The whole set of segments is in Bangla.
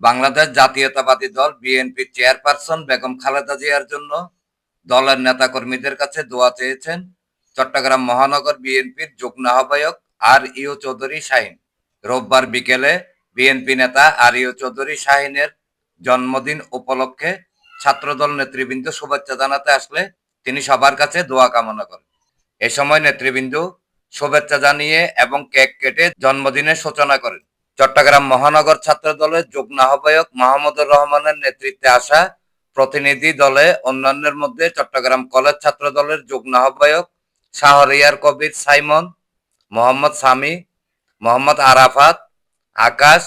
বাংলাদেশ জাতীয়তাবাদী দল বিএনপি চেয়ারপারসন বেগম খালেদা জিয়ার জন্য দলের নেতা কর্মীদের কাছে দোয়া চেয়েছেন চট্টগ্রাম মহানগর বিএনপির যুগ্ম আহ্বায়ক আর ইউ চৌধুরী শাহিন। রোববার বিকেলে বিএনপি নেতা আর ইউ চৌধুরী শাহিনের জন্মদিন উপলক্ষে ছাত্রদল নেতৃবৃন্দ শুভেচ্ছা জানাতে আসলে তিনি সবার কাছে দোয়া কামনা করেন। এ সময় নেতৃবৃন্দ শুভেচ্ছা জানিয়ে এবং কেক কেটে জন্মদিনের সূচনা করেন। চট্টগ্রাম মহানগর ছাত্র দলের যুগ্ম আহ্বায়ক মাহমুদুর রহমানের নেতৃত্বে আসা প্রতিনিধি দলে অন্যান্যের মধ্যে চট্টগ্রাম কলেজ ছাত্র দলের যুগ্ম আহ্বায়ক শাহরিয়ার কবির সাইমন, মোহাম্মদ সামি, মোহাম্মদ আরাফাত, আকাশ,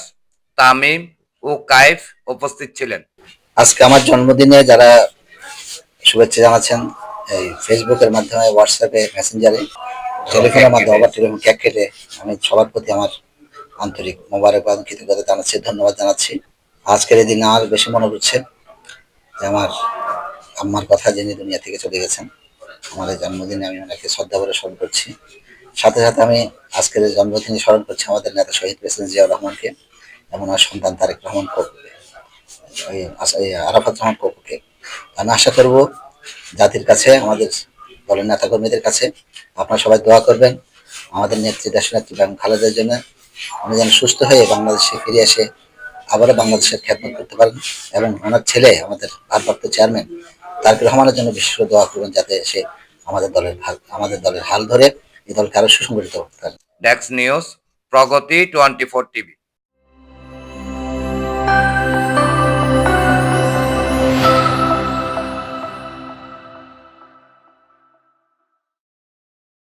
তামিম ও কাইফ উপস্থিত ছিলেন। আজকে আমার জন্মদিনে যারা শুভেচ্ছা জানাচ্ছেন এই ফেসবুকের মাধ্যমে হোয়াটসঅ্যাপে মেসেঞ্জারে টেলিফোনের মাধ্যমে আবার টেলিফোন ক্যাক কেটে আমি সবার প্রতি আমার আন্তরিক মোবারকবাদ কৃতজ্ঞতা জানাচ্ছি, ধন্যবাদ জানাচ্ছি। আজকের এই দিনে আর বেশি মনে হচ্ছে যে আমার আম্মার কথা যিনি দুনিয়া থেকে চলে গেছেন, আমার এই জন্মদিনে আমি ওনাকে শ্রদ্ধা করে স্মরণ করছি। সাথে সাথে আমি আজকের জন্মদিনে স্মরণ করছি আমাদের নেতা শহীদ প্রেসিডেন্ট জিয়াউর রহমানকে এবং আমার সন্তান তারেক রহমান ওই আরাফাত রহমান কপুরকে। আমি আশা করব জাতির কাছে আমাদের দলের নেতাকর্মীদের কাছে, আপনারা সবাই দোয়া করবেন। আমাদের নেত্রী, দেশনেত্রী বেগম খালেদার জন্য উনি যেন সুস্থ হয়ে বাংলাদেশে ফিরে এসে আবারও বাংলাদেশের খ্যাতমত করতে পারেন এবং ওনার ছেলে, আমাদের ভারপ্রাপ্ত চেয়ারম্যান, তারেক রহমানের জন্য বিশেষ করে দোয়া করবেন যাতে সে আমাদের দলের আমাদের দলের হাল ধরে এই দলকে আরও সুসংগঠিত করতে পারে। ডেক্স news Pragati twenty four TV